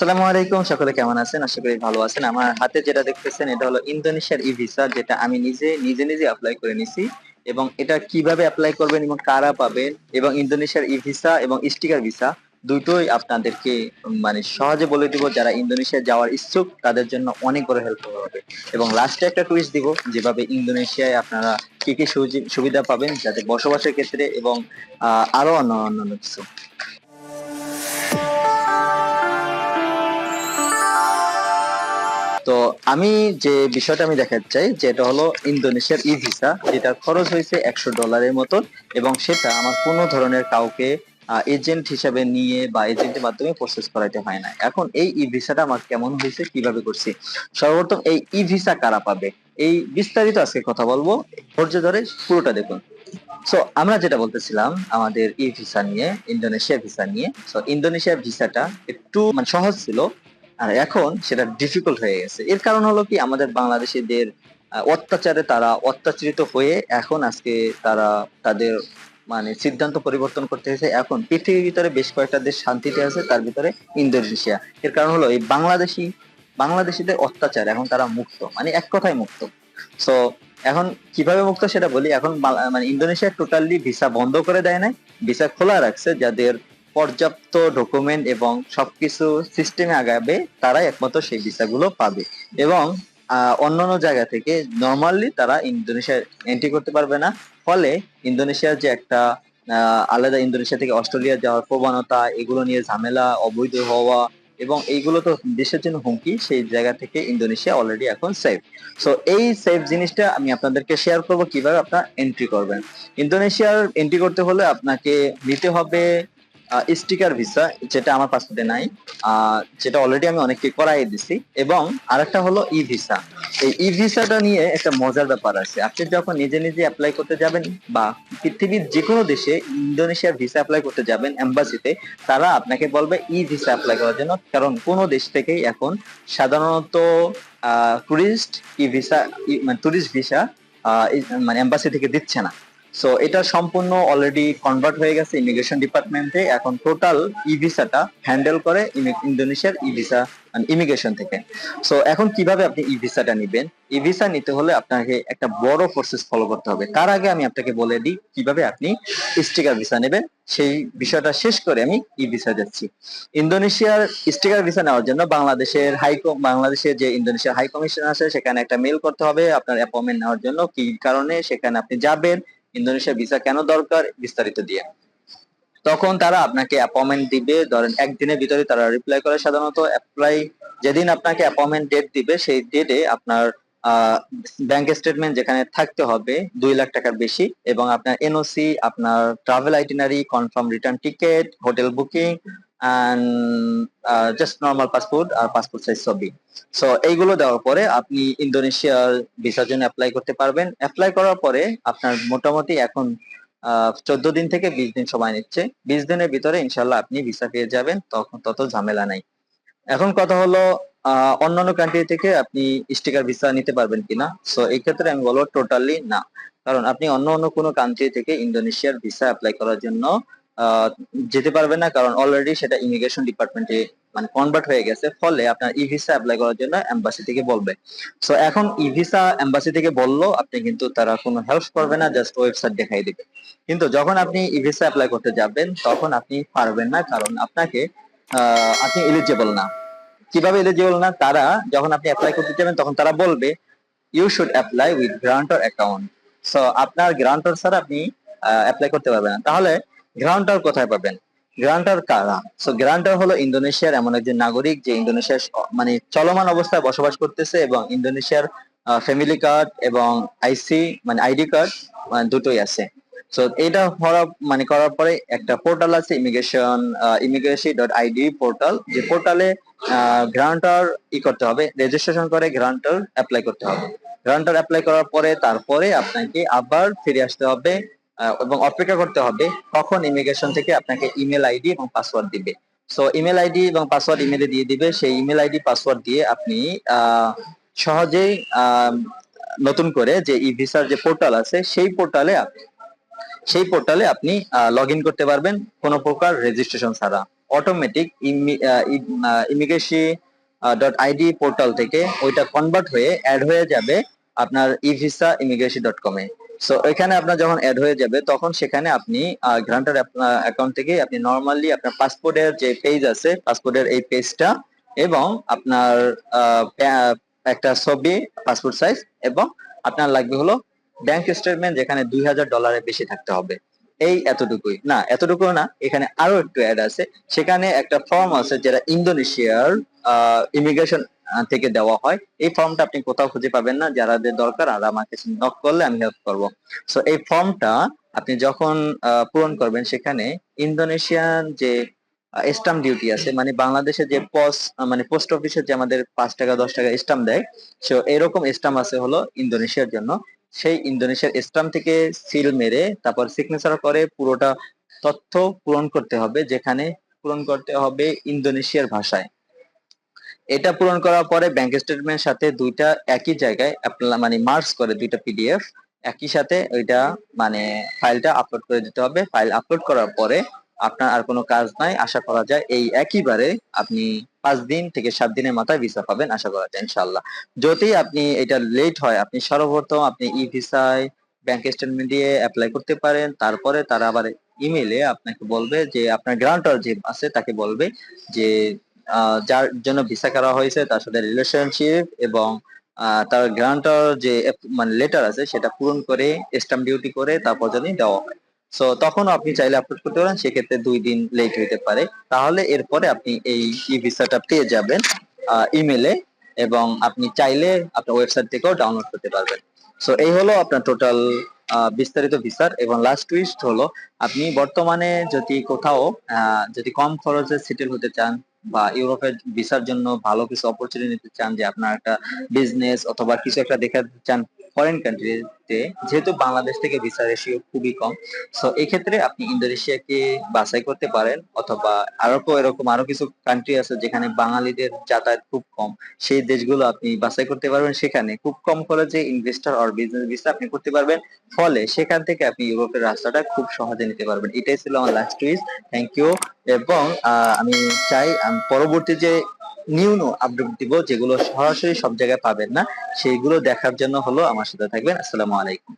আসসালামু আলাইকুম, সকলে কেমন আছেন? আশা করি ভালো আছেন। আমার হাতে যেটা দেখতেছেন, এটা হলো ইন্দোনেশিয়ার ই ভিসা যেটা আমি নিজে নিজে নিজে অ্যাপ্লাই করে নিছি। এবং এটা কীভাবে অ্যাপ্লাই করবেন এবং কারা পাবেন? এবং ইন্দোনেশিয়ার ই ভিসা এবং স্টিকার ভিসা দুটোই আপনাদেরকে মানে সহজে বলে দিব, যারা ইন্দোনেশিয়া যাওয়ার ইচ্ছুক, তাদের জন্য অনেক বড় হেল্প হবে। এবং লাস্টে একটা টুইস্ট দিব, যেভাবে ইন্দোনেশিয়ায় আপনারা কি কি সুবিধা পাবেন, যাতে বসবাসের ক্ষেত্রে এবং আরও অন্য অন্যান্য কিছু। তো আমি যে বিষয়টা আমি দেখাতে চাই যেটা হলো ইন্দোনেশিয়ার ই ভিসা যেটা খরচ হয়েছে একশো ডলারের মতন, এবং সেটা আমার কোনো ধরনের কাউকে এজেন্ট হিসাবে নিয়ে বা এজেন্টের মাধ্যমে প্রসেস করাইতে হয় না। এখন এই ই ভিসাটা আমার কেমন হয়েছে, কীভাবে করছি? সর্বপ্রথম এই ই ভিসা কারা পাবে? এই বিস্তারিত আজকে কথা বলব, ধৈর্য ধরে পুরোটা দেখুন। সো আমরা যেটা বলতেছিলাম, আমাদের ই ভিসা নিয়ে, ইন্দোনেশিয়া ভিসা নিয়ে সো ইন্দোনেশিয়ার ভিসাটা একটু মানে সহজ ছিল আর এখন সেটা ডিফিকাল্ট হয়ে গেছে। এর কারণ হলো কি, আমাদের বাংলাদেশিদের অত্যাচারে তারা অত্যাচারিত হয়ে এখন আজকে তারা তাদের মানে সিদ্ধান্ত পরিবর্তন করতে হয়েছে এখন পৃথিবীর ভিতরে বেশ কয়েকটা দেশ শান্তিতে আছে, তার ভিতরে ইন্দোনেশিয়া। এর কারণ হলো এই বাংলাদেশি, বাংলাদেশিদের অত্যাচার এখন তারা মুক্ত মানে এক কথায় মুক্ত। সো এখন কীভাবে মুক্ত সেটা বলি, এখন মানে ইন্দোনেশিয়া টোটালি ভিসা বন্ধ করে দেয় নাই, ভিসা খোলা রাখছে যাদের পর্যাপ্ত ডকুমেন্ট এবং সবকিছু সিস্টেমে আগাবে, তারাই একমাত্র সেই ভিসাগুলো পাবে। এবং অন্যান্য জায়গা থেকে নর্মালি তারা ইন্দোনেশিয়া এন্ট্রি করতে পারবে না। ফলে ইন্দোনেশিয়ার যে একটা আলাদা ইন্দোনেশিয়া থেকে অস্ট্রেলিয়া যাওয়ার প্রবণতা, এগুলো নিয়ে ঝামেলা, অবৈধ হওয়া এবং এইগুলো তো দেশের জন্য হুমকি, সেই জায়গা থেকে ইন্দোনেশিয়া অলরেডি এখন সেফ সো এই সেফ জিনিসটা আমি আপনাদেরকে শেয়ার করব কীভাবে আপনারা এন্ট্রি করবেন। ইন্দোনেশিয়ার এন্ট্রি করতে হলে আপনাকে নিতে হবে স্টিকার ভিসা যেটা আমার পাসপোর্টে নাই যেটা অলরেডি আমি অনেককে করাই দিছি। এবং আরেকটা হলো ই ভিসা এই ই ভিসাটা নিয়ে একটা মজার ব্যাপার আছে। আপনি যখন নিজে নিজে অ্যাপ্লাই করতে যাবেন বা পৃথিবীর যে কোনো দেশে ইন্দোনেশিয়ার ভিসা অ্যাপ্লাই করতে যাবেন এম্বাসিতে তারা আপনাকে বলবে ই ভিসা অ্যাপ্লাই করার জন্য। কারণ কোনো দেশ থেকেই এখন সাধারণত টুরিস্ট ই ভিসা মানে টুরিস্ট ভিসা মানে এম্বাসি থেকে দিচ্ছে না। সো এটা সম্পূর্ণ অলরেডি কনভার্ট হয়ে গেছে ইমিগ্রেশন ডিপার্টমেন্টে এখন টোটাল ই ভিসাটা হ্যান্ডেল করে ইন্দোনেশিয়ার ই ভিসা ইমিগ্রেশন থেকে। সো এখন কীভাবে আপনি ই ভিসাটা নেবেন? ই ভিসা নিতে হলে আপনাকে একটা বড় প্রসেস ফলো করতে হবে। তার আগে আমি আপনাকে বলে দিই কীভাবে আপনি স্টিকার ভিসা নেবেন? সেই বিষয়টা শেষ করে আমি ই ভিসা যাচ্ছি। ইন্দোনেশিয়ার স্টিকার ভিসা নেওয়ার জন্য বাংলাদেশের হাই বাংলাদেশের যে ইন্দোনেশিয়ার হাই কমিশন আছে, সেখানে একটা মেল করতে হবে। আপনার অ্যাপয়েন্টমেন্ট নেওয়ার জন্য কি কারণে সেখানে আপনি যাবেন ইন্দোনেশিয়া ভিসা কেন দরকার, বিস্তারিত দিয়ে। তখন তারা আপনাকে অ্যাপয়েন্টমেন্ট দিবে, ধরেন একদিনের ভিতরে তারা রিপ্লাই করে সাধারণত অ্যাপ্লাই যেদিন আপনাকে অ্যাপয়েন্টমেন্ট ডেট দিবে, সেই ডেটে আপনার ব্যাংক স্টেটমেন্ট যেখানে থাকতে হবে, দুই লাখ টাকার বেশি, এবং আপনার এনওসি আপনার travel itinerary confirm return ticket hotel booking just normal passport আর পাসপোর্ট সাইজ ছবি সো এইগুলো দেওয়ার পরে আপনি ইন্দোনেশিয়ার ভিসার জন্য অ্যাপ্লাই করতে পারবেন। অ্যাপ্লাই করার পরে আপনার মোটামুটি এখন চোদ্দ দিন থেকে বিশ দিন সময় নিচ্ছে। বিশ দিনের ভিতরে ইনশাল্লাহ আপনি ভিসা পেয়ে যাবেন, তখন তত ঝামেলা নাই। এখন কথা হলো অন্যান্য কান্ট্রি থেকে আপনি স্টিকার ভিসা নিতে পারবেন কিনা? সো এই ক্ষেত্রে আমি বলব টোটালি না। কারণ আপনি অন্য অন্য কোনো কান্ট্রি থেকে ইন্দোনেশিয়ার ভিসা অ্যাপ্লাই করার জন্য যেতে পারবেন না, কারণ অলরেডি সেটা ইমিগ্রেশন ডিপার্টমেন্টে মানে কনভার্ট হয়ে গেছে, ফলে আপনার ই ভিসা অ্যাপ্লাই করার জন্য এম্বাসি থেকে বলবে। সো এখন ই ভিসা এম্বাসি থেকে বলল, আপনি কিন্তু তারা কোনো হেল্প করবে না জাস্ট ওয়েবসাইট দেখাই দিবে। কিন্তু যখন আপনি ই ভিসা অ্যাপ্লাই করতে যাবেন, তখন আপনি পারবেন না, কারণ আপনাকে আপনি এলিজিবল না। কীভাবে এলিজিবল না? তারা যখন আপনি অ্যাপ্লাই করতে যাবেন, তখন তারা বলবে you should apply with grantor account so আপনার গ্রান্টর ছাড়া আপনি অ্যাপ্লাই করতে পারবেন না। তাহলে গ্রান্টর কোথায় পাবেন? গ্রান্টার কারা? সো গ্রান্টার হলো ইন্দোনেশিয়ার এমন একজন নাগরিক যে ইন্দোনেশিয়ার মানে চলমান অবস্থায় বসবাস করতেছে এবং ইন্দোনেশিয়ার ফ্যামিলি কার্ড এবং আইসি মানে আইডি কার্ড দুটোই আছে। সো এটা করা মানে করার পরে একটা পোর্টাল আছে immigration immigration dot ID portal যে পোর্টালে গ্রান্টার ই করতে হবে রেজিস্ট্রেশন করে গ্রান্টার অ্যাপ্লাই করতে হবে। গ্রান্টার অ্যাপ্লাই করার পরে, তারপরে আপনাকে আবার ফিরে আসতে হবে এবং অপেক্ষা করতে হবে কখন ইমিগ্রেশন থেকে আপনাকে ইমেল আইডি এবং পাসওয়ার্ড দিবে। সো ইমেল আইডি এবং পাসওয়ার্ড ইমেলে দিয়ে দিবে। সেই ইমেল আইডি পাসওয়ার্ড দিয়ে আপনি সহজেই নতুন করে যে ই ভিসার যে পোর্টাল আছে, সেই পোর্টালে সেই পোর্টালে আপনি লগ ইন করতে পারবেন কোনো প্রকার রেজিস্ট্রেশন ছাড়া। Automatic immigration dot ID portal থেকে ওইটা কনভার্ট হয়ে অ্যাড হয়ে যাবে আপনার ই ভিসা ইমিগ্রেশন ডট কমে সো এখানে আপনার যখন অ্যাড হয়ে যাবে, তখন সেখানে আপনি গ্রান্টার অ্যাকাউন্ট থেকে আপনি নর্মালি আপনার পাসপোর্টের যে পেজ আছে পাসপোর্টের এই পেজটা এবং আপনার একটা ছবি পাসপোর্ট সাইজ এবং আপনার লাগবে হলো ব্যাংক স্টেটমেন্ট যেখানে দুই হাজার ডলারের বেশি থাকতে হবে। এই এতটুকুই। না এতটুকু না, এখানে আরও একটু অ্যাড আছে। সেখানে একটা ফর্ম আছে যেটা ইন্দোনেশিয়ার ইমিগ্রেশন থেকে দেওয়া হয়। এই ফর্মটা আপনি কোথাও খুঁজে পাবেন না। যারাদের দরকার, আর আমাকে নক করলে আমি হেল্প করব। সো এই ফর্মটা আপনি যখন পূরণ করবেন সেখানে ইন্দোনেশিয়ান যে স্টাম্প ডিউটি আছে মানে বাংলাদেশে যে পোস্ট মানে পোস্ট অফিসে যে আমাদের পাঁচ টাকা, দশ টাকা স্টাম্প দেয় সো এরকম স্টাম্প আছে হলো ইন্দোনেশিয়ার জন্য। সেই ইন্দোনেশিয়ার স্টাম্প থেকে সিল মেরে, তারপর সিগনেচার করে, পুরোটা তথ্য পূরণ করতে হবে, যেখানে পূরণ করতে হবে ইন্দোনেশিয়ার ভাষায়। এটা পূরণ করার পরে ব্যাংক স্টেটমেন্টের সাথে দুইটা একই জায়গায় মানে মার্চ করে দুইটা পিডিএফ একই সাথে ওইটা মানে ফাইলটা আপলোড করে দিতে হবে। ফাইল আপলোড করার পরে আপনার আর কোনো কাজ নাই। আশা করা যায় এই একইবারে আপনি পাঁচ দিন থেকে সাত দিনের মাথায় ভিসা পাবেন, আশা করা যায় ইনশাল্লাহ যদি আপনি এটা লেট হয়, আপনি সর্বপ্রথম আপনি ই ভিসায় ব্যাংক স্টেটমেন্ট দিয়ে অ্যাপ্লাই করতে পারেন। তারপরে তারা আবার ইমেইলে আপনাকে বলবে যে, আপনার গ্রান্টার যে আছে তাকে বলবে যে যার জন্য ভিসা করা হয়েছে, তার সাথে রিলেশনশিপ এবং তার গ্রান্টার যে মানে লেটার আছে, সেটা পূরণ করে স্টাম্প ডিউটি করে তারপর যদি দেওয়া হয়। সো তখন আপনি চাইলে আপলোড করতে পারেন, সেক্ষেত্রে দুই দিন লেট হইতে পারে। তাহলে এরপরে আপনি এই ই ভিসাটা পেয়ে যাবেন ইমেলে এবং আপনি চাইলে আপনার ওয়েবসাইট থেকেও ডাউনলোড করতে পারবেন। সো এই হলো আপনার টোটাল বিস্তারিত ভিসার এবং লাস্ট টুইস্ট হলো, আপনি বর্তমানে যদি কোথাও যদি কম খরচে সেটেল হতে চান বা ইউরোপের ভিসার জন্য ভালো কিছু অপরচুনিটি চান যে আপনার একটা বিজনেস অথবা কিছু একটা দেখাতে চান ফরেন কান্ট্রিতে যেহেতু বাংলাদেশ থেকে ভিসা রেশিও খুবই কম সো এক্ষেত্রে আপনি ইন্দোনেশিয়াকে বাছাই করতে পারেন, অথবা আরও এরকম আরও কিছু কান্ট্রি আছে যেখানে বাঙালিদের যাতায়াত খুব কম, সেই দেশগুলো আপনি বাছাই করতে পারবেন সেখানে। খুব কম খরচে ইনভেস্টর আর বিজনেস ভিসা আপনি করতে পারবেন, ফলে সেখান থেকে আপনি ইউরোপের রাস্তাটা খুব সহজে নিতে পারবেন। এটাই ছিল আমার লাস্ট টুইস্ট থ্যাংক ইউ এবং আমি চাই পরবর্তী যে নিউ নিউ আপডেট দিব, যেগুলো সরাসরি সব জায়গায় পাবেন না, সেইগুলো দেখার জন্য হলো আমার সাথে থাকবেন। আসসালামু আলাইকুম।